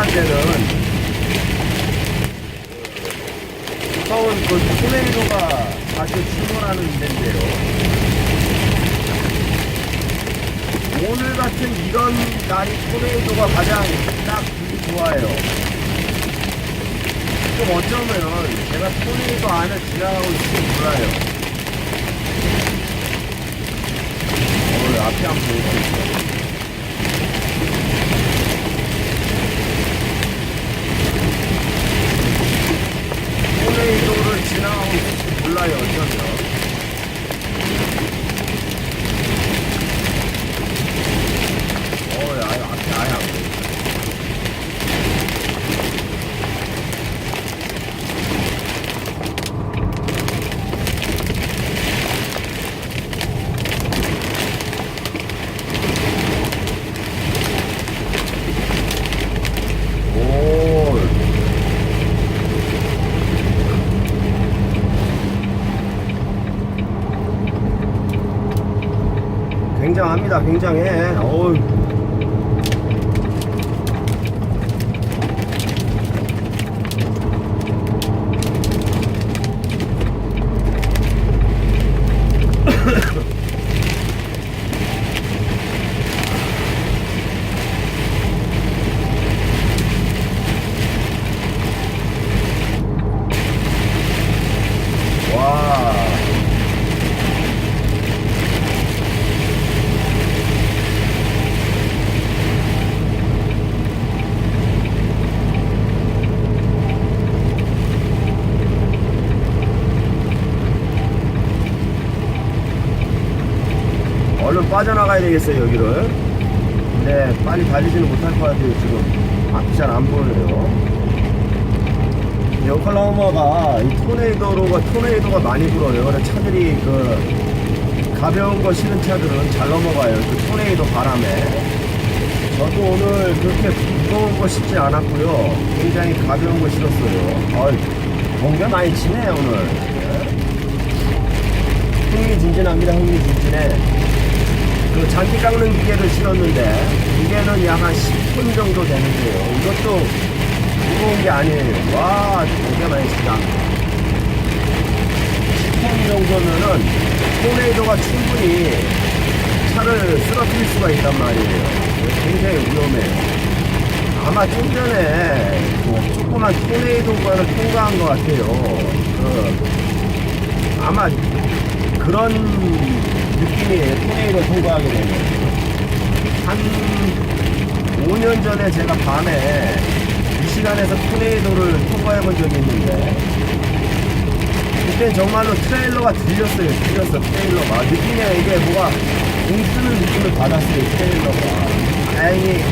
오클라호마란 데는 무서운 그 토네이도가 자주 출몰하는 데인데요. 오늘 같은 이런 날이 토네이도가 가장 딱 좋아요. 좀 어쩌면 제가 토네이도 안에 지나가고 있을지 몰라요. 오늘 앞에 한번 보여드릴게요. 토네이도를 지나가고 있을지 몰라요, 어쩌면. 어, 아예 앞에 아예 안 보여. 오. 굉장해. 어우. 와. 빠져나가야 되겠어요 여기를. 근데 빨리 달리지는 못할 것 같아요 지금. 앞이 잘 안 보여요. 이 오클라호마가. 이 토네이도로가 토네이도가 많이 불어요. 그래서 차들이 그 가벼운 거 실은 차들은 잘 넘어가요. 그 토네이도 바람에. 저도 오늘 그렇게 무거운 거 실지 않았고요. 굉장히 가벼운 거 실었어요. 어이 공개 많이 치네 오늘. 흥미진진합니다 흥미진진해 그 잔디 깎는 기계를 실었는데 기계는 약 한 10분 정도 되는데요. 이것도 무거운 게 아니에요. 와, 되게 많이 쓰다. 10분 정도면은 토네이도가 충분히 차를 쓰러뜨릴 수가 있단 말이에요. 굉장히 위험해요. 아마 좀 전에 뭐 조그만 토네이도가를 통과한 것 같아요. 그 아마 그런 느낌이에요. 토네이도 통과하게 되면. 한 5년 전에 제가 밤에 미시간에서 토네이도를 통과해 본 적이 있는데, 그때 정말로 트레일러가 들렸어요. 들렸어, 트레일러가. 느낌에 이게 뭐가 공 쓰는 느낌을 받았어요, 트레일러가. 다행히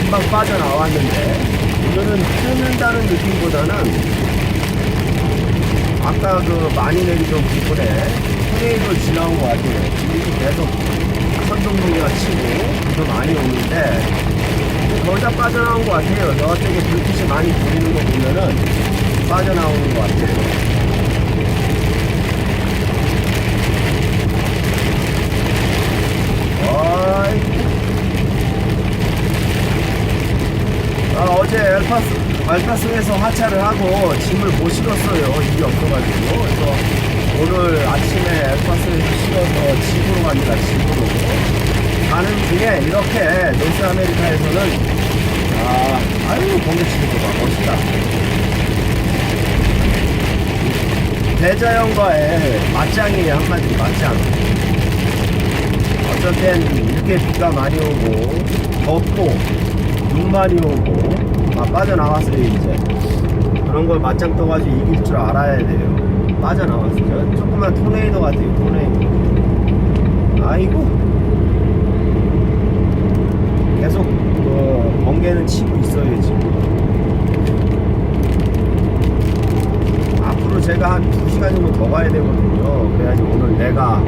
금방 빠져나왔는데, 이거는 뜨는다는 느낌보다는 아까 그 많이 내리던 부분에 토네이도 지나온 것 같아요. 지금 계속 선동동이가 치고 더 많이 오는데 거의 다 빠져나온 것 같아요. 저쪽에 불빛이 많이 보이는 거 보면은 빠져나오는 것 같아요. 어이. 아, 어제 엘파스, 알파스에서 하차를 하고 짐을 못 실었어요. 일이 없어가지고. 그래서 오늘 아침에 엘파스에서 실어서 집으로 갑니다. 집으로. 가는 중에 이렇게 노스 아메리카에서는 아, 아유, 공개치는 거 봐. 멋있다. 대자연과의 맞짱이에요. 한마디로 맞짱. 어쩔 땐 이렇게 비가 많이 오고, 덥고, 눈 많이 오고, 아, 빠져나왔어요, 이제. 그런 걸 맞짱 떠가지고 이길 줄 알아야 돼요. 빠져나왔어요. 조그만 토네이도 같아요, 토네이도. 아이고. 계속, 그, 번개는 치고 있어요, 지금. 앞으로 제가 한 2시간 정도 더 가야 되거든요. 그래야지 오늘 내가,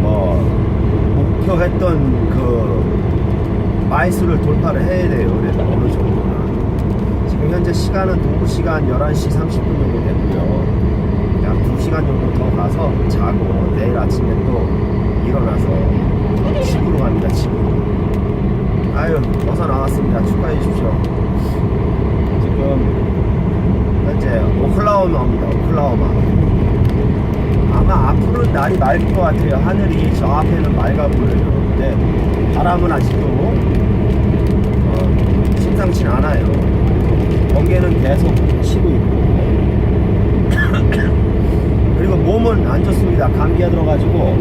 뭐, 목표했던 그, 마이스를 돌파를 해야 돼요. 그래서 어느 정도는. 지금 현재 시간은 동부 시간 11시 30분 정도 됐고요. 시간 정도 더 가서 자고 내일 아침에 또 일어나서 집으로 갑니다. 집으로. 아유 벗어 나왔습니다. 축하해 주십시오. 지금 현재 오클라호마입니다. 오클라호마. 아마 앞으로는 날이 맑을 것 같아요. 하늘이 저 앞에는 맑아 보여요. 근데 바람은 아직도 어, 심상치 않아요. 번개는 계속 치고 있고. 그리고 몸은 안 좋습니다. 감기가 들어가지고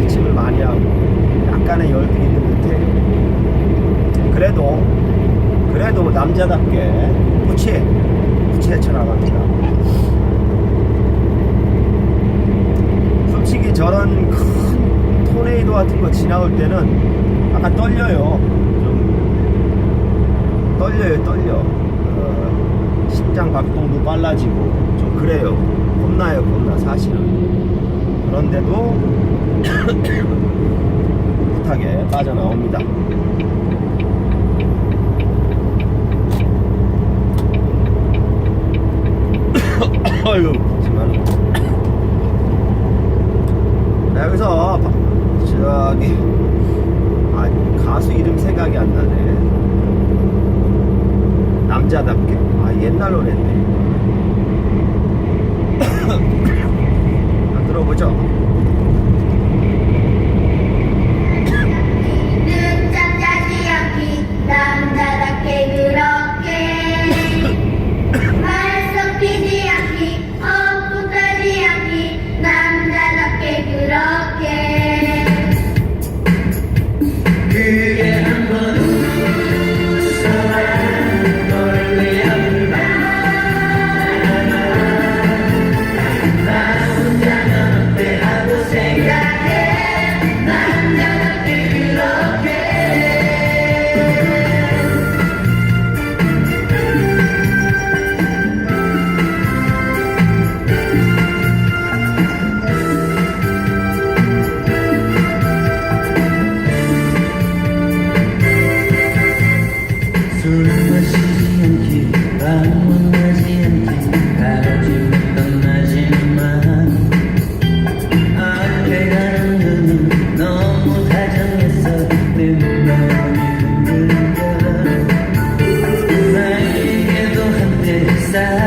기침을 많이 하고 약간의 열도 있는 듯해요. 그래도 그래도 남자답게 무채 무채 쳐나갑니다. 솔직히 저런 큰 토네이도 같은 거 지나올 때는 약간 떨려요. 좀 떨려요, 떨려. 어, 심장 박동도 빨라지고 좀 그래요. 겁나요, 겁나 사실은. 그런데도 풋하게 빠져나옵니다. 아이고, 정말. 네, 여기서 바- 저기 아 가수 이름 생각이 안 나네. 남자답게 아 옛날 노래인데. 안 들어보죠? 한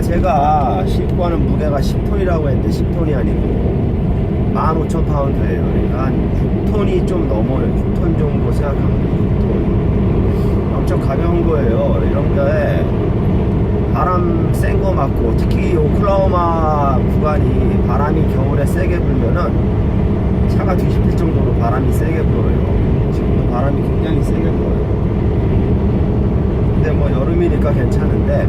제가 싣고 하는 무게가 10톤이라고 했는데 10톤이 아니고 15,000파운드예요 그러니까 한 6톤이 좀 넘어요 6톤 정도 생각하면 돼요 6톤 엄청 가벼운 거예요 이런 거에 바람 센 거 맞고 특히 오클라호마 구간이 바람이 겨울에 세게 불면은 차가 뒤집힐 정도로 바람이 세게 불어요. 지금도 바람이 굉장히 세게 불어요. 근데 뭐 여름이니까 괜찮은데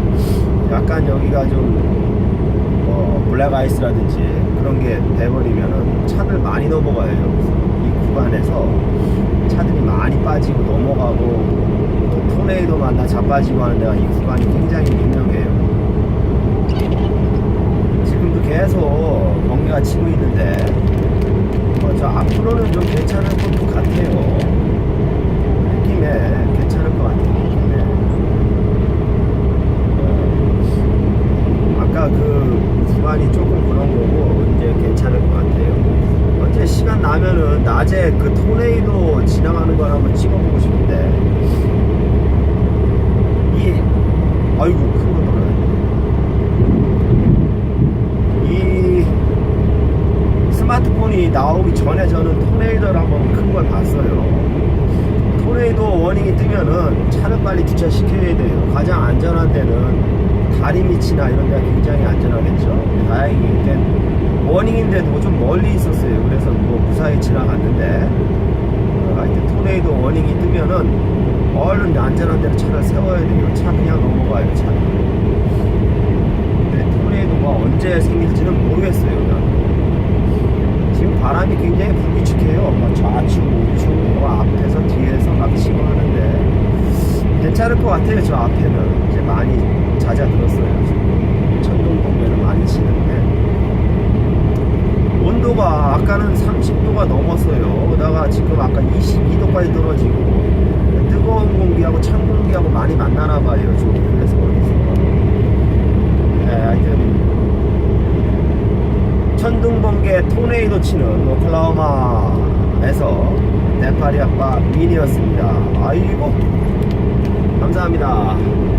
약간 여기가 좀뭐 블랙 아이스라든지 그런 게 돼버리면은 차들 많이 넘어가요. 여기서 이 구간에서 차들이 많이 빠지고 넘어가고 또 토네이도 만나 자빠지고 하는 데가 이 구간이 굉장히 유명해요. 지금도 계속 번개가 치고 있는데 어, 저 앞으로는 좀 괜찮을 것도 같아요. 느낌에 괜찮을 것 같아요. 느낌에. 어, 아까 그 구간이 조금 그런 거고 이제 괜찮을 것 같아요. 언제 시간 나면은 낮에 그 토네이도 지나가는 걸 한번 찍어보고 싶은데 이 아이고 큰거 들어요. 이 스마트폰이 나오기 전에 저는 토네이도를 한번 큰 걸 봤어요. 토네이도 워닝이 뜨면은 차를 빨리 주차시켜야 돼요. 가장 안전한 데는 다리 밑이나 이런 데가 굉장히 안전하겠죠. 다행히 이렇게 워닝인데도 좀 멀리 있었어요. 그래서 뭐 무사히 지나갔는데 어, 하여튼 토네이도 워닝이 뜨면은 얼른 안전한 데로 차를 세워야 돼요. 차 그냥 넘어가요. 차. 근데 토네이도가 언제 생길지는 모르겠어요. 나는. 지금 바람이 굉장히 불규칙해요. 막 좌측, 우측, 뭐 앞에서 뒤에서 막 치고 하는데 괜찮을 것 같아요. 저 앞에는 이제 많이 잦아들었어요. 지금 천둥 번개는 많이 치는데 온도가 아까는 30도가 넘었어요. 그러다가 지금 아까 22도까지 떨어지고 뜨거운 공기하고 찬 공기하고 많이 만나나 봐요. 조국에서 어디서. 네, 하여튼 천둥 번개 토네이도 치는 오클라호마에서 네파리 아빠 민이었습니다. 아이고 감사합니다.